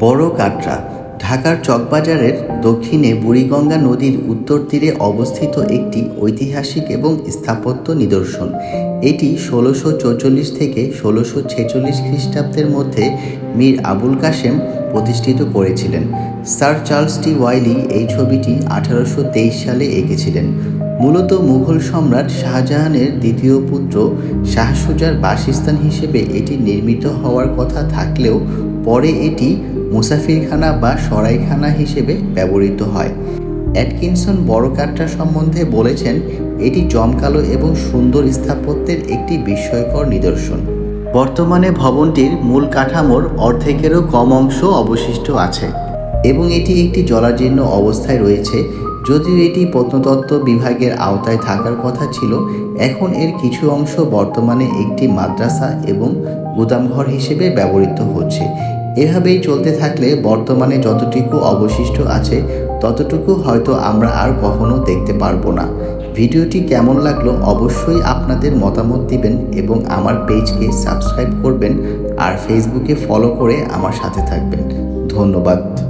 বড় কাটরা, ঢাকার চকবাজারের দক্ষিণে বুড়িগঙ্গা নদীর উত্তর তীরে অবস্থিত একটি ঐতিহাসিক এবং স্থাপত্য নিদর্শন। এটি ষোলোশো চৌচল্লিশ থেকে ষোলোশো ছেচল্লিশ খ্রিস্টাব্দের মধ্যে মীর আবুল কাশেম প্রতিষ্ঠিত করেছিলেন। স্যার চার্লস টি ওয়াইলি এই ছবিটি আঠারোশো তেইশ সালে এঁকেছিলেন। মূলত মুঘল সম্রাট শাহজাহানের দ্বিতীয় পুত্র শাহসুজার বাসস্থান হিসেবে এটি নির্মিত হওয়ার কথা থাকলেও পরে এটি মুসাফিরখানা বা সরাইখানা হিসেবে ব্যবহৃত হয়। অ্যাটকিনসন বড় কাটরা সম্বন্ধে বলেছেন, এটি জমকালো এবং সুন্দর স্থাপত্যের একটি বিস্ময়কর নিদর্শন। বর্তমানে ভবনটির মূল কাঠামোর অর্ধেকেরও কম অংশ অবশিষ্ট আছে এবং এটি একটি জরাজীর্ণ অবস্থায় রয়েছে যদিও এটি প্রত্নতত্ত্ব বিভাগের আওতায় থাকার কথা ছিল, এখন এর কিছু অংশ বর্তমানে একটি মাদ্রাসা এবং গুদামঘর হিসেবে ব্যবহৃত হচ্ছে। এভাবেই চলতে থাকলে বর্তমানে যতটুকু অবশিষ্ট আছে, ততটুকু হয়তো আমরা আর কখনো দেখতে পারব না। ভিডিওটি কেমন লাগল অবশ্যই আপনাদের মতামত দিবেন এবং আমার পেজকে সাবস্ক্রাইব করবেন আর ফেসবুকে ফলো করে আমার সাথে থাকবেন। ধন্যবাদ।